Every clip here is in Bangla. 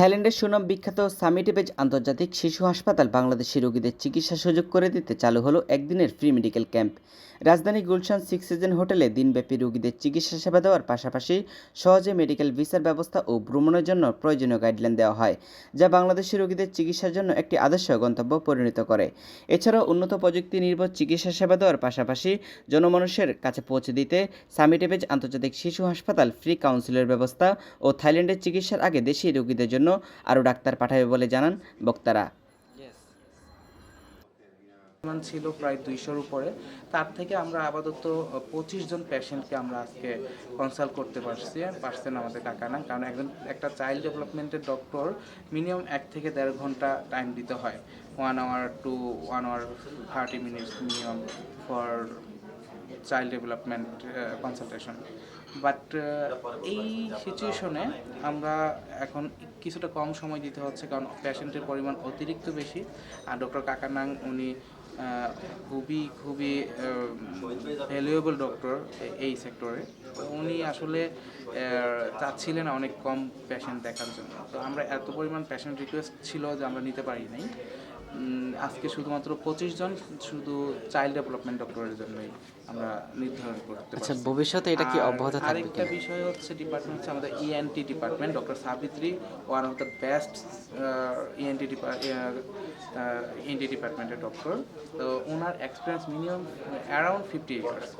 থাইল্যান্ডের সুনাম বিখ্যাত সামিটিবেজ আন্তর্জাতিক শিশু হাসপাতাল বাংলাদেশি রোগীদের চিকিৎসা সুযোগ করে দিতে চালু হলো একদিনের ফ্রি মেডিকেল ক্যাম্প। রাজধানী গুলশান সিক্স সিজন হোটেলে দিনব্যাপী রোগীদের চিকিৎসা সেবা দেওয়ার পাশাপাশি সহজে মেডিকেল ভিসার ব্যবস্থা ও ভ্রমণের জন্য প্রয়োজনীয় গাইডলাইন দেওয়া হয়, যা বাংলাদেশি রোগীদের চিকিৎসার জন্য একটি আদর্শ গন্তব্য পরিণত করে। এছাড়াও উন্নত প্রযুক্তি নির্ভর চিকিৎসা সেবা দেওয়ার পাশাপাশি জনমানুষের কাছে পৌঁছে দিতে সামিটেবেজ আন্তর্জাতিক শিশু হাসপাতাল ফ্রি কাউন্সিলের ব্যবস্থা ও থাইল্যান্ডের চিকিৎসার আগে দেশি রোগীদের জন্য আরও ডাক্তার পাঠাবে বলে জানান বক্তারা। পরিমাণ ছিল প্রায় দুইশোর উপরে। তার থেকে আমরা আপাতত পঁচিশ জন পেশেন্টকে আমরা আজকে কনসাল্ট করতে পারছি। পারছেন আমাদের কাকানা কারণ একজন, একটা চাইল্ড ডেভেলপমেন্টের ডক্টর মিনিমাম এক থেকে দেড় ঘণ্টা টাইম দিতে হয়। One hour to one hour thirty minutes minimum for child development consultation but এই সিচুয়েশনে আমরা এখন কিছুটা কম সময় দিতে হচ্ছে কারণ পেশেন্টের পরিমাণ অতিরিক্ত বেশি। আর ডক্টর কাকানাং উনি খুবই খুবই ভ্যালুয়েবল ডক্টর এই সেক্টরে উনি আসলে চাচ্ছিলেন অনেক কম পেশেন্ট দেখার জন্য। তো আমরা এত পরিমাণ পেশেন্ট রিকোয়েস্ট ছিল যে আমরা নিতে পারিনি উম, আজকে শুধুমাত্র পঁচিশ জন শুধু চাইল্ড ডেভেলপমেন্ট ডক্টরের জন্যই আমরা নির্ধারণ করতে আচ্ছা। ভবিষ্যতে এটা কি অব্যাহত থাকবে আরেকটা বিষয় হচ্ছে ডিপার্টমেন্ট হচ্ছে আমাদের ENT department doctor Savitri one of the best ENT depart ENT ডিপার্টমেন্টের ডক্টর তো ওনার experience minimum around fifty years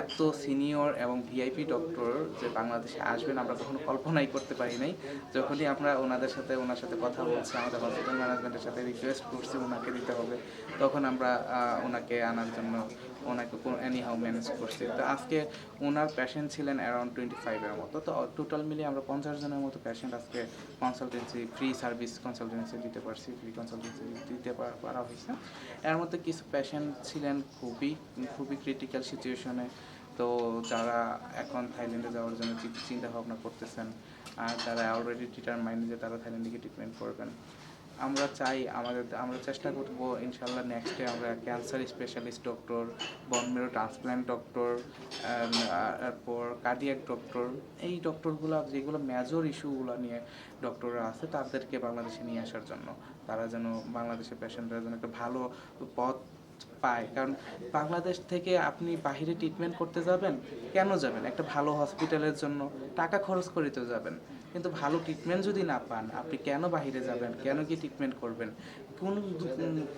এত সিনিয়র এবং ভিআইপি ডক্টর যে বাংলাদেশে আসবেন আমরা কখনো কল্পনাই করতে পারি নাই। যখনই আমরা ওনাদের সাথে ওনার সাথে কথা বলছি আমাদের হসপিটাল ম্যানেজমেন্টের সাথে রিকোয়েস্ট করছি ওনাকে দিতে হবে। তখন আমরা ওনাকে আনার জন্য ওনাকে এনি হাউ ম্যানেজ করছি। তো আজকে ওনার পেশেন্ট ছিলেন অ্যারাউন্ড টোয়েন্টি ফাইভের মতো। তো টোটাল মিলিয়ে আমরা পঞ্চাশ জনের মতো পেশেন্ট আজকে কনসালটেন্সি ফ্রি সার্ভিস কনসালটেন্সি দিতে পারছি ফ্রি কনসালটেন্সি দিতে পারা- পারা হয়েছে। এর মধ্যে কিছু পেশেন্ট ছিলেন খুবই খুবই ক্রিটিক্যাল সিচুয়েশনে তো যারা এখন থাইল্যান্ডে যাওয়ার জন্য চিন্তা ভাবনা করতেছেন, আর যারা অলরেডি ডিটারমাইন্ড যে তারা থাইল্যান্ডে গিয়ে ট্রিটমেন্ট করবেন। আমরা চাই আমাদের আমরা চেষ্টা করব, ইনশাল্লাহ নেক্সটে আমরা cancer specialist doctor bone marrow transplant doctor তারপর কার্ডিয়াক ডক্টর এই ডক্টরগুলো যেগুলো মেজর ইস্যুগুলো নিয়ে ডক্টররা আছে, তাদেরকে বাংলাদেশে নিয়ে আসার জন্য। তারা যেন বাংলাদেশের পেশেন্টরা যেন একটা ভালো পথ পায়। কারণ বাংলাদেশ থেকে আপনি বাইরে ট্রিটমেন্ট করতে যাবেন, কেন যাবেন? একটা ভালো হসপিটালের জন্য টাকা খরচ করে তো যাবেন। কিন্তু ভালো ট্রিটমেন্ট যদি না পান, আপনি কেন বাইরে যাবেন? কেন কি ট্রিটমেন্ট করবেন? কোন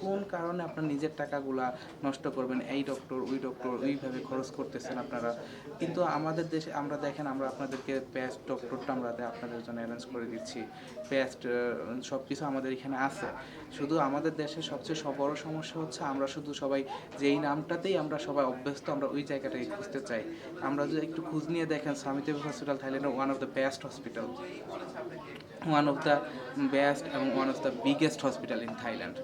কোন কারণে আপনার নিজের টাকাগুলা নষ্ট করবেন? এই ডক্টর ওই ডক্টর ওইভাবে খরচ করতেছেন আপনারা। কিন্তু আমাদের দেশে, আমরা দেখেন, আমরা আপনাদেরকে বেস্ট ডক্টরটা আমরা আপনাদের জন্য অ্যারেঞ্জ করে দিচ্ছি। বেস্ট সব কিছু আমাদের এখানে আছে। শুধু আমাদের দেশের সবচেয়ে সব বড় সমস্যা হচ্ছে, আমরা শুধু সবাই যেই নামটাতেই আমরা সবাই অভ্যস্ত, আমরা ওই জায়গাটাকে খুঁজতে চাই। আমরা যদি একটু খোঁজ নিয়ে দেখেন সামিদেব হসপিটাল থাইল্যান্ডের one of the best hospital one of the best এবং one of the biggest hospital in Thailand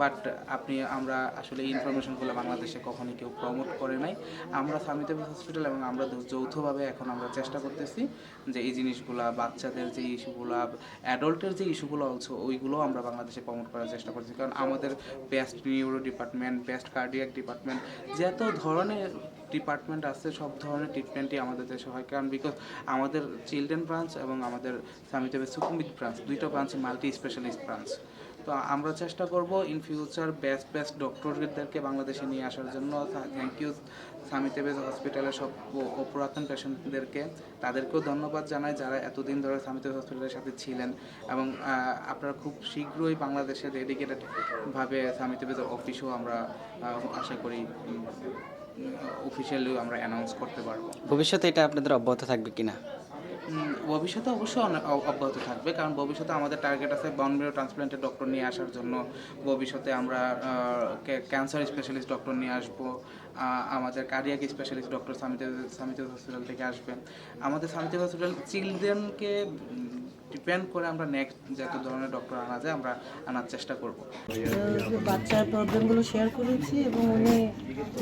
but আপনি, আমরা আসলে এই ইনফরমেশনগুলো বাংলাদেশে কখনোই কেউ প্রমোট করে নাই। আমরা সামিদেব হসপিটাল এবং আমরা যৌথভাবে এখন আমরা চেষ্টা করতেছি যে এই জিনিসগুলা, বাচ্চাদের যে ইস্যুগুলা অ্যাডল্টের যে ইস্যুগুলো অলসো ওইগুলো আমরা বাংলাদেশে প্রমোট করার চেষ্টা করছি কারণ আমাদের best neuro department best cardiac department যত ধরনের ডিপার্টমেন্ট আছে, সব ধরনের ট্রিটমেন্টই আমাদের দেশে হয়। কারণ বিকজ আমাদের চিলড্রেন ব্রাঞ্চ এবং আমাদের সামিদেবের সুকুমিত ব্রাঞ্চ দুইটা ব্রাঞ্চ মাল্টি স্পেশালিস্ট ব্রাঞ্চ তো আমরা চেষ্টা করব ইন ফিউচার বেস্ট বেস্ট ডক্টরদেরকে বাংলাদেশে নিয়ে আসার জন্য। থ্যাংক ইউ সামিতেবেজ হসপিটালের সব ও- ও পুরাতন পেশেন্টদেরকে তাদেরকেও ধন্যবাদ জানাই যারা এতদিন ধরে সামিতেজ হসপিটালের সাথে ছিলেন এবং আপনারা খুব শীঘ্রই বাংলাদেশে ডেডিকেটেড ভাবে সামিতেবেজের অফিসও আমরা আশা করি অফিসিয়ালি আমরা অ্যানাউন্স করতে পারব। ভবিষ্যতে এটা আপনাদের অব্যাহত থাকবে কিনা? ভবিষ্যতে অবশ্যই অব্যাহত থাকবে কারণ ভবিষ্যতে আমাদের টার্গেট আছে বনমেরো ট্রান্সপ্লান্টের ডক্টর নিয়ে আসার জন্য। ভবিষ্যতে আমরা ক্যান্সার স্পেশালিস্ট ডক্টর নিয়ে আসব আমাদের কার্ডিয়াক স্পেশালিস্ট ডক্টর সামিতে সামিতে হসপিটাল থেকে আসবেন। আমাদের সামিতে হসপিটাল চিলড্রেনকে ডিপেন্ড করে আমরা নেক্সট যত ধরনের ডক্টর আনা যায়, আমরা আনার চেষ্টা করব। বাচ্চার প্রবলেমগুলো শেয়ার করেছি এবং উনি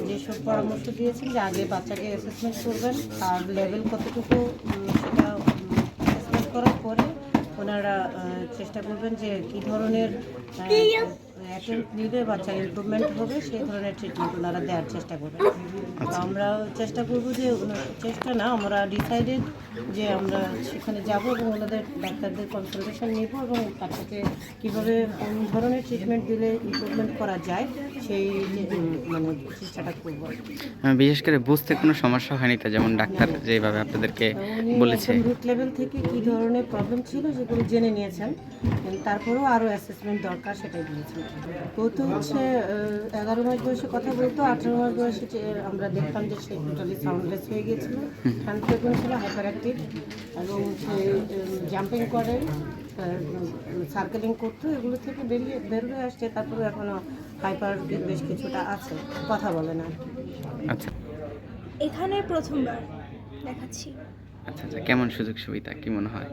যেসব পরামর্শ দিয়েছেন যে আগে বাচ্চাকে অ্যাসেসমেন্ট করবেন আর লেভেল কতটুকু সেটা অ্যাসেসমেন্ট করার পরে ওনারা চেষ্টা করবেন যে কী ধরনের অ্যাটেম্প নিলে বাচ্চার ইমপ্রুভমেন্ট হবে সেই ধরনের ট্রিটমেন্ট ওনারা দেওয়ার চেষ্টা করবেন। তো আমরা চেষ্টা করব যে চেষ্টা না আমরা ডিসাইডেড যে আমরা সেখানে যাব এবং ওনাদের ডাক্তারদের কনসালটেশন নিব এবং বাচ্চাকে কীভাবে কোন ধরনের ট্রিটমেন্ট দিলে ইমপ্রুভমেন্ট করা যায় সেই মানে চেষ্টাটা করব। বিশেষ করে বুঝতে কোনো সমস্যা হয়নি তো যেমন ডাক্তার যেভাবে আপনাদেরকে বলেছে। রুট লেভেল থেকে কি ধরনের প্রবলেম ছিল সেগুলো জেনে নিয়েছেন তারপরেও আরও অ্যাসেসমেন্ট দরকার সেটাই বলেছেন। তো হচ্ছে এগারো মাস বয়সে কথা বলতো আঠারো মাস বয়সে যে আমরা দেখতাম যে সে টোটালি সাউন্ডলেস হয়ে গিয়েছিল ফ্রিকুয়েন্ট ছিল হাইপার অ্যাক্টিভ এবং সে জাম্পিং করে সার্কেলিং করতো এগুলো থেকে বেরিয়ে বের হয়ে আসছে তারপরে এখনও হাইপার বেশ কিছুটা আছে কথা বলে না। আচ্ছা। এখানে প্রথমবার দেখাচ্ছি। আচ্ছা আচ্ছা কেমন সুযোগ সুবিধা কি মনে হয়?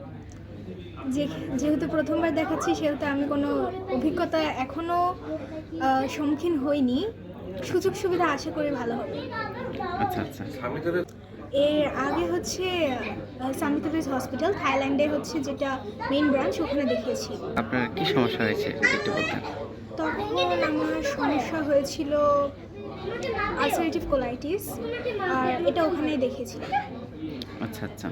যেহেতু প্রথমবার দেখাচ্ছি সেহেতু আমি কোনো অভিজ্ঞতা এখনও সম্মুখীন হইনি। সুযোগ সুবিধা আশা করি ভালো হবে। আচ্ছা আচ্ছা। এর আগে হচ্ছে সামিতবিজ হসপিটাল থাইল্যান্ডে হচ্ছে যেটা মেইন ব্রাঞ্চ ওখানে দেখিয়েছি। আপনার কি সমস্যা হয়েছে একটু বলতেন। তখন আমার সমস্যা হয়েছিল আলসারেটিভ কোলাইটিস আর এটা ওখানেই দেখিয়েছিলাম। আচ্ছা আচ্ছা।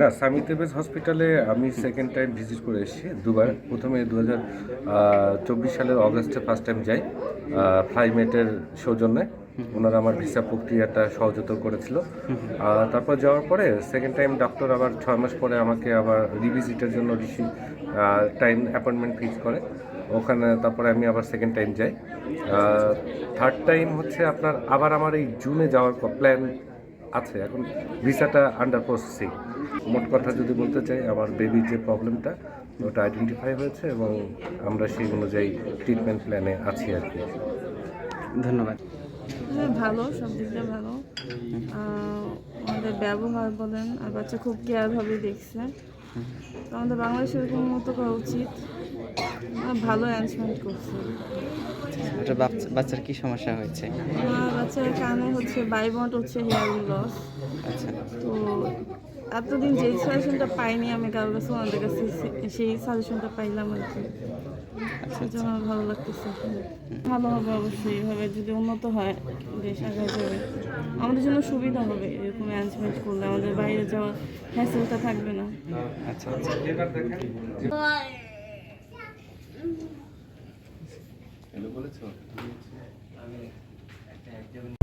না সামি তেবেজ হসপিটালে আমি সেকেন্ড টাইম ভিজিট করে এসেছি, দুবার। প্রথমে দু হাজার চব্বিশ সালের অগস্টে ফার্স্ট টাইম যাই ফ্লাইমেটের সৌজন্যে। ওনারা আমার ভিসা প্রক্রিয়াটা সহজতর করেছিল। তারপর যাওয়ার পরে সেকেন্ড টাইম ডক্টর আবার ছয় মাস পরে আমাকে আবার রিভিজিটের জন্য রিসিভ টাইম অ্যাপয়েন্টমেন্ট ফিক্স করে। ওখানে তারপরে আমি আবার সেকেন্ড টাইম যাই। থার্ড টাইম হচ্ছে আপনার আবার আমার এই জুনে যাওয়ার প্ল্যান আছে। এখন ভিসাটা আন্ডার প্রসেসিং মোট কথা যদি বলতে চাই আমার বেবির যে প্রবলেমটা ওটা আইডেন্টিফাই হয়েছে এবং আমরা সেই অনুযায়ী ট্রিটমেন্ট প্ল্যানে আছি আর কি। ধন্যবাদ। হ্যাঁ ভালো সব দিক দিয়ে ভালো। আমাদের ব্যবহার বলেন আর বাচ্চা খুব কেয়ারভাবে দেখছে। তো আমাদের বাংলাদেশে এরকম মতো করা উচিত। ভালো অ্যারেঞ্জমেন্ট করছে। ওটা বাচ্চা- বাচ্চার কি সমস্যা হয়েছে? আমার বাচ্চার কানে হচ্ছে বাইবন্ট হচ্ছে হেয়ারিং লস আচ্ছা। তো এতদিন যেই সাজেশনটা পাইনি আমি কারোর কাছে ওনাদের কাছে সেই সাজেশনটা পাইলাম আর কি। সেই আমার ভালো লাগতেছে। ভালো হবে অবশ্যই এভাবে যদি উন্নত হয় দেশ আগে যাবে। আমাদের জন্য সুবিধা হবে এরকম অ্যারেঞ্জমেন্ট করলে। আমাদের বাইরে যাওয়ার হ্যাসেলটা থাকবে না। আচ্ছা আচ্ছা। হ্যালো বলেছ? আমি একটা একজন